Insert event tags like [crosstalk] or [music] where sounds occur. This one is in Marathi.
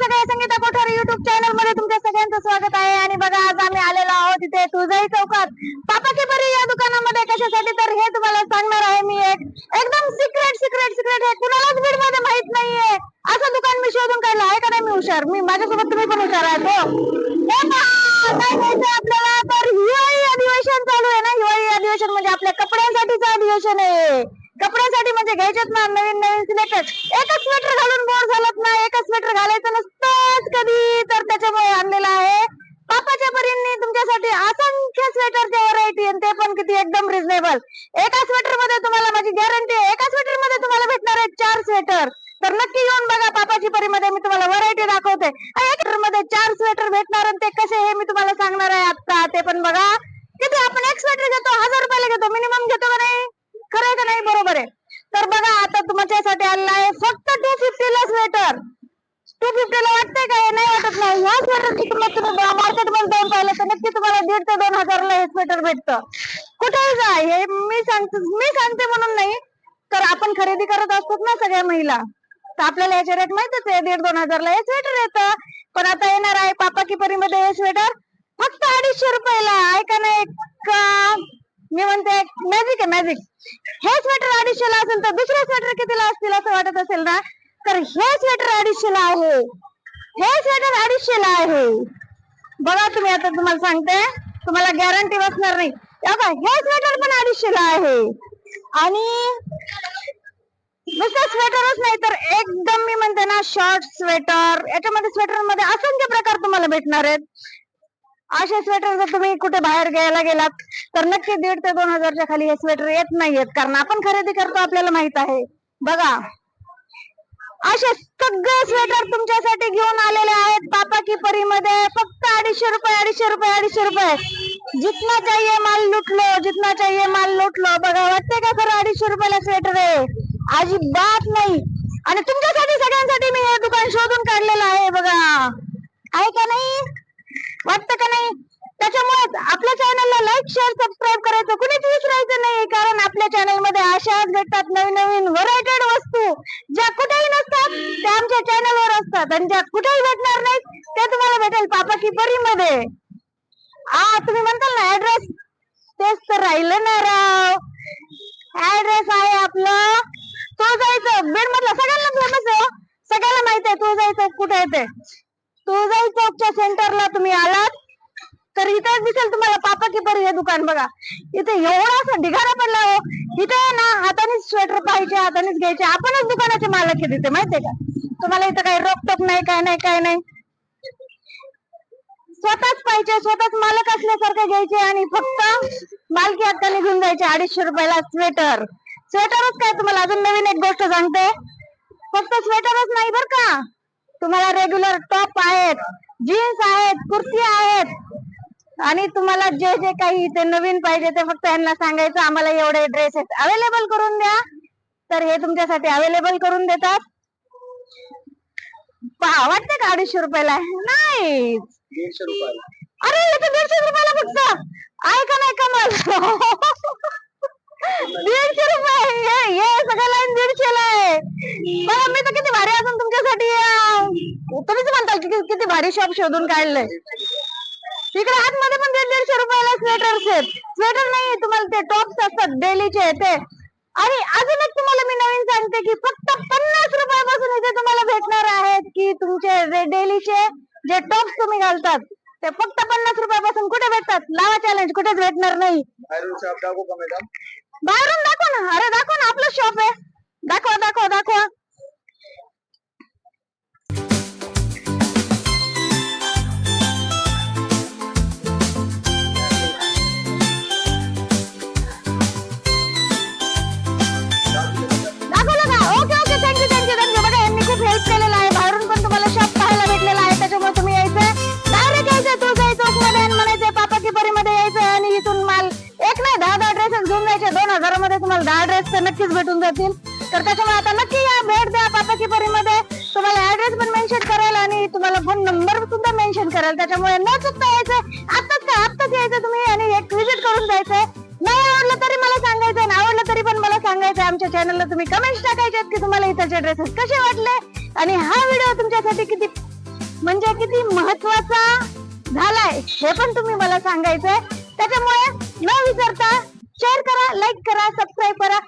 सगळे संगीता कोठारी युट्यूब चॅनलमध्ये तुमच्या सगळ्यांचं स्वागत आहे. आणि बघा आज आम्ही आलेलो आहोत इथे तुझाई चौकात. पापा की परी या दुकानामध्ये कशासाठी? तर हे तुम्हाला सांगणार आहे मी एक. एकदम सिक्रेट सिक्रेट सिक्रेट हे कुणालाच बीडमध्ये माहीत नाहीये. असं दुकान मी शोधून काढलं. आहे का नाही मी हुशार? मी माझ्यासोबत तुम्ही पण हुशार आहात हो. आपल्याला? तर हिवाळी अधिवेशन चालू आहे ना? हिवाळी अधिवेशन म्हणजे आपल्या कपड्यांसाठीचं अधिवेशन आहे. कपड्यासाठी म्हणजे घ्यायचेत ना नवीन नवीन सिलेक्टेड एकच स्वेटर घालून बोर झालात ना एकच स्वेटर घालायचं नसतंच कधी. तर त्याच्यामुळे आणलेलं आहे. पापाच्या परींनी तुमच्यासाठी असंख्य स्वेटरच्या व्हरायटी आणि ते पण किती एकदम रिझनेबल एका स्वेटरमध्ये तुम्हाला माझी गॅरंटी आहे एका स्वेटरमध्ये तुम्हाला भेटणार आहे चार स्वेटर तर नक्की येऊन बघा पापाची परीमध्ये मी तुम्हाला व्हरायटी दाखवते आणि एक स्वेटरमध्ये चार स्वेटर भेटणार आणि ते कसे हे मी तुम्हाला सांगणार आहे आता ते पण बघा किती आपण एक स्वेटर घेतो हजार रुपयाला घेतो मिनिमम घेतो का नाही खरं आहे का नाही बरोबर आहे तर बघा आता तुमच्यासाठी आलेला आहे. फक्त टू फिफ्टी ला स्वेटर टू फिफ्टी ला वाटतंय का? हे नाही वाटत नाही. ह्या स्वेटरची किंमत तुम्ही मार्केटमध्ये जाऊन पाहिलं तर नक्की तुम्हाला दीड ते दोन हजारला हे स्वेटर भेटतं. कुठेही जा हे मी सांगते मी सांगते म्हणून नाही तर आपण खरेदी करत असतो ना सगळ्या महिला. तर आपल्याला याचे रेट माहितच आहे. दीड दोन हजारला हे स्वेटर येतं. पण आता येणार आहे पापा की परीमध्ये हे स्वेटर फक्त अडीचशे रुपयाला. ऐका नाही का मी म्हणते मॅजिक आहे मॅजिक हे स्वेटर अडीचशेला असेल तर दुसरे स्वेटर कितीला असतील असं वाटत असेल ना? तर हे स्वेटर अडीचशेला आहे. हे स्वेटर अडीचशेला आहे. बघा तुम्ही आता तुम्हाला सांगते. तुम्हाला गॅरंटी बसणार नाही. बघा, हे स्वेटर पण अडीचशेला आहे. आणि नुसतं स्वेटरच नाही तर एकदम मी म्हणते ना शॉर्ट स्वेटर याच्यामध्ये स्वेटरमध्ये असंख्य प्रकार तुम्हाला भेटणार आहेत. असे स्वेटर जर तुम्ही कुठे बाहेर घ्यायला गेलात तर नक्की दीड ते दोन हजारच्या खाली हे स्वेटर येत नाहीयेत. कारण आपण खरेदी करतो आपल्याला माहीत आहे. बघा. असे सगळे स्वेटर तुमच्यासाठी घेऊन आलेले आहेत पापा की परी मध्ये फक्त अडीचशे रुपये अडीचशे रुपये अडीचशे रुपये. जितना चाहिए माल लुटलो जितना चाहिए माल लुटलो. बघा वाटते का खरं अडीचशे रुपयाला स्वेटर आहे? अजिबात नाही. आणि तुमच्यासाठी सगळ्यांसाठी मी हे दुकान शोधून काढलेलं आहे बघा. आहे का नाही? वाटतं का नाही? त्याच्यामुळे आपल्या चॅनलला लाईक शेअर सबस्क्राईब करायचं कुणीच विसरायचं नाही कारण आपल्या चॅनलमध्ये अशाच भेटतात नवीन नवीन व्हरायटेड वस्तू ज्या कुठेही नसतात त्या आमच्या चॅनल वर असतात. आणि ज्या कुठेही भेटणार नाहीत ते तुम्हाला भेटेल पापा की परी मध्ये आ तुम्ही म्हणताल ना ऍड्रेस तेच तर राहिलं ना राव. ऍड्रेस आहे आपलं तो जायचं बीड मधला सगळ्यांना फेमस आहे हो. सगळ्याला माहीत आहे तो जायचं कुठे येते तुळजाई चौकच्या सेंटरला तुम्ही आलात. तर इथं दिसेल तुम्हाला पापा किपर हे दुकान बघा. इथे एवढा असा ढिगारा पडला हो. इथे ना हातानेच स्वेटर पाहायचे हातानेच घ्यायचे. आपणच दुकानाचे मालक हे तिथे माहितीये का? तुम्हाला इथं काही रोकटोक नाही काय नाही काय नाही. स्वतःच पाहिजे स्वतःच मालक असल्यासारखे घ्यायचे आणि फक्त मालकी हक्काने घेऊन जायचे अडीचशे रुपयाला स्वेटर स्वेटरच काय तुम्हाला? अजून नवीन एक गोष्ट सांगते. फक्त स्वेटरच नाही बर का. तुम्हाला रेग्युलर टॉप आहेत जीन्स आहेत कुर्ती आहेत. आणि तुम्हाला जे जे काही ते नवीन पाहिजे ते फक्त यांना सांगायचं आम्हाला एवढे ड्रेसेस अवेलेबल करून द्या. तर हे तुमच्यासाठी अवेलेबल करून देतात. पहा वाटते का अडीचशे रुपयाला? नाही दीडशे रुपयाला. अरे इथे दीडशे रुपयाला फक्त. आहे का नाही कमाल? [laughs] दीडशे रुपये हे हे सगळं लाईन दीडशेला आहे बघा मी तर किती भारी अजून तुमच्यासाठी अं, तुम्हीच म्हणताल की किती भारी शॉप शोधून काढलंय. तिकडे आतमध्ये पण दीड दीडशे रुपयाला स्वेटर्स आहेत स्वेटर नाही तुम्हाला ते टॉप्स असतात डेलीचे ते. आणि अजून एक तुम्हाला मी नवीन सांगते की फक्त पन्नास रुपयापासून इथे तुम्हाला भेटणार आहेत की तुमचे डेलीचे जे टॉप्स तुम्ही घालतात ते फक्त पन्नास रुपयापासून कुठे भेटतात? लावा चॅलेंज कुठेच भेटणार नाही. बाहेरून दाखव ना. अरे दाखव ना आपलं शॉप आहे. दाखवा दाखवा दाखवा. इथून माल एक नाही दहा दहा ड्रेसेस घेऊन जायचे. दोन हजारामध्ये तुम्हाला दहा ड्रेस तर नक्कीच भेटून जातील. तर त्याच्यामुळे आता नक्की या भेट द्या पापाची परीमध्ये. तुम्हाला ऍड्रेस पण मेन्शन करेल आणि तुम्हाला फोन नंबर सुद्धा मेन्शन करेल त्याच्यामुळे न चुकता यायचं आत्ताच काय आत्ताच यायचं तुम्ही आणि एक व्हिजिट करून जायचंय नाही आवडलं तरी मला सांगायचं आणि आवडलं तरी पण मला सांगायचं. आमच्या चॅनलला तुम्ही कमेंट्स टाकायच्यात की तुम्हाला इथलचे ड्रेसेस कसे वाटले. आणि हा व्हिडिओ तुमच्यासाठी किती म्हणजे किती महत्त्वाचा झालाय हे पण तुम्ही मला सांगायचंय. त्याच्यामुळे न विसरता शेअर करा लाईक करा सबस्क्राईब करा.